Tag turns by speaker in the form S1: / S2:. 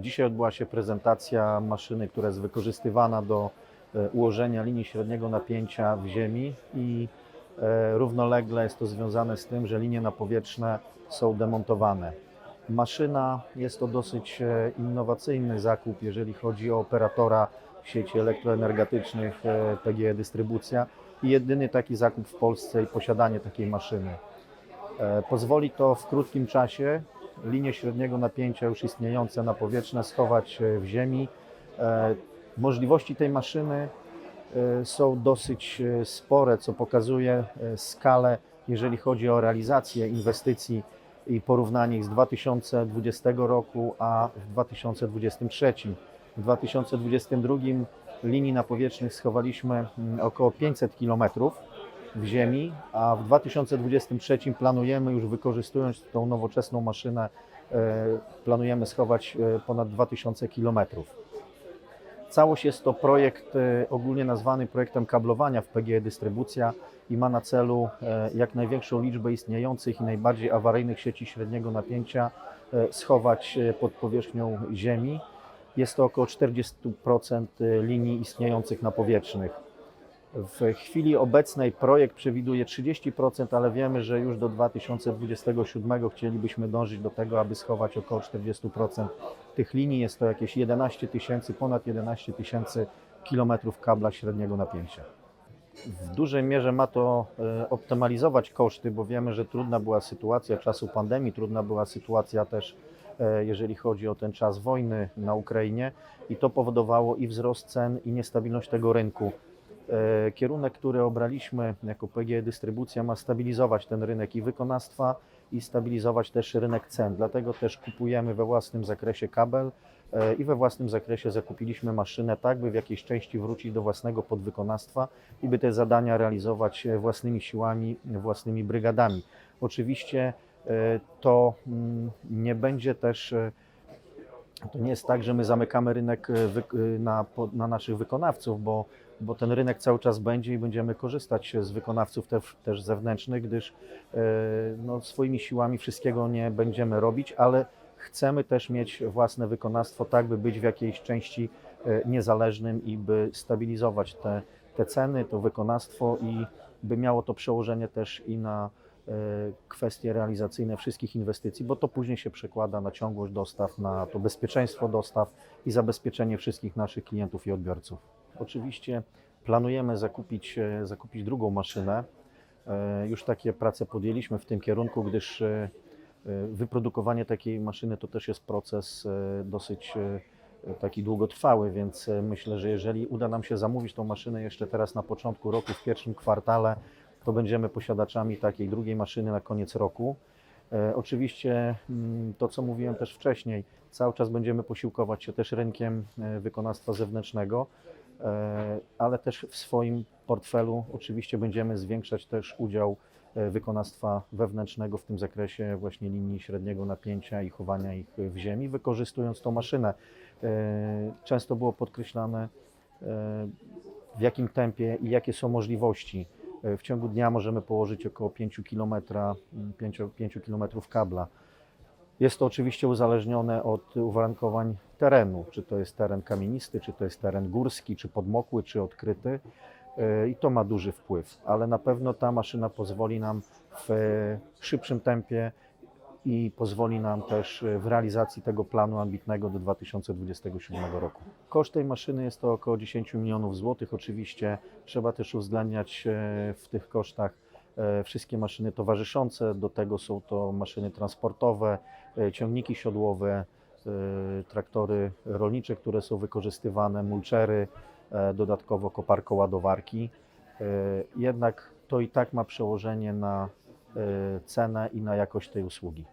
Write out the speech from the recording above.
S1: Dzisiaj odbyła się prezentacja maszyny, która jest wykorzystywana do e, ułożenia linii średniego napięcia w ziemi i e, równolegle jest to związane z tym, że linie napowietrzne są demontowane. Maszyna jest to dosyć e, innowacyjny zakup, jeżeli chodzi o operatora sieci elektroenergetycznych PGE Dystrybucja i jedyny taki zakup w Polsce i posiadanie takiej maszyny. Pozwoli to w krótkim czasie linie średniego napięcia już istniejące na powietrzne schować e, w ziemi. E, Możliwości tej maszyny e, są dosyć spore, co pokazuje skalę, jeżeli chodzi o realizację inwestycji i porównanie ich z 2020 roku a w 2023. W 2022 linii napowietrznych schowaliśmy mm, około 500 km w ziemi, a w 2023 planujemy już wykorzystując tą nowoczesną maszynę, e, planujemy schować e, ponad 2000 km. Całość jest to projekt e, ogólnie nazwany projektem kablowania w PGE Dystrybucja i ma na celu jak największą liczbę istniejących i najbardziej awaryjnych sieci średniego napięcia schować pod powierzchnią ziemi. Jest to około 40% linii istniejących napowietrznych. W chwili obecnej projekt przewiduje 30%, ale wiemy, że już do 2027 chcielibyśmy dążyć do tego, aby schować około 40% tych linii. Jest to jakieś 11 tysięcy, ponad 11 tysięcy kilometrów kabla średniego napięcia. W dużej mierze ma to e, optymalizować koszty, bo wiemy, że trudna była sytuacja czasu pandemii, trudna była sytuacja też, e, jeżeli chodzi o ten czas wojny na Ukrainie i to powodowało i wzrost cen, i niestabilność tego rynku. E, Kierunek, który obraliśmy jako PGE Dystrybucja ma stabilizować ten rynek i wykonawstwa i stabilizować też rynek cen. Dlatego też kupujemy we własnym zakresie kabel e, i we własnym zakresie zakupiliśmy maszynę tak, by w jakiejś części wrócić do własnego podwykonawstwa i by te zadania realizować e, własnymi siłami, własnymi brygadami. Oczywiście to mm, nie będzie też to nie jest tak, że my zamykamy rynek na, na naszych wykonawców, bo, bo ten rynek cały czas będzie i będziemy korzystać z wykonawców też, też zewnętrznych, gdyż e, no, swoimi siłami wszystkiego nie będziemy robić, ale chcemy też mieć własne wykonawstwo, tak by być w jakiejś części e, niezależnym i by stabilizować te, te ceny, to wykonawstwo i by miało to przełożenie też i na e, kwestie realizacyjne wszystkich inwestycji, bo to później się przekłada na ciągłość dostaw, na to bezpieczeństwo dostaw i zabezpieczenie wszystkich naszych klientów i odbiorców. Oczywiście planujemy zakupić, e, zakupić drugą maszynę. E, Już takie prace podjęliśmy w tym kierunku, gdyż e, wyprodukowanie takiej maszyny to też jest proces dosyć taki długotrwały, więc myślę, że jeżeli uda nam się zamówić tą maszynę jeszcze teraz na początku roku, w pierwszym kwartale, to będziemy posiadaczami takiej drugiej maszyny na koniec roku. Oczywiście mm, to, co mówiłem też wcześniej, cały czas będziemy posiłkować się też rynkiem wykonawstwa zewnętrznego, ale też w swoim portfelu oczywiście będziemy zwiększać też udział e, wykonawstwa wewnętrznego w tym zakresie właśnie linii średniego napięcia i chowania ich w ziemi, wykorzystując tą maszynę. E, Często było podkreślane, e, w jakim tempie i jakie są możliwości. E, W ciągu dnia możemy położyć około 5 km, 5, 5 km kabla. Jest to oczywiście uzależnione od uwarunkowań terenu, czy to jest teren kamienisty, czy to jest teren górski, czy podmokły, czy odkryty. E, I to ma duży wpływ, ale na pewno ta maszyna pozwoli nam w e, szybszym tempie i pozwoli nam też e, w realizacji tego planu ambitnego do 2027 roku. Koszt tej maszyny jest to około 10 milionów złotych. Oczywiście trzeba też uwzględniać w tych kosztach wszystkie maszyny towarzyszące. Do tego są to maszyny transportowe, e, ciągniki siodłowe, e, traktory rolnicze, które są wykorzystywane, mulczery, e, dodatkowo koparko-ładowarki. E, Jednak to i tak ma przełożenie na e, cenę i na jakość tej usługi.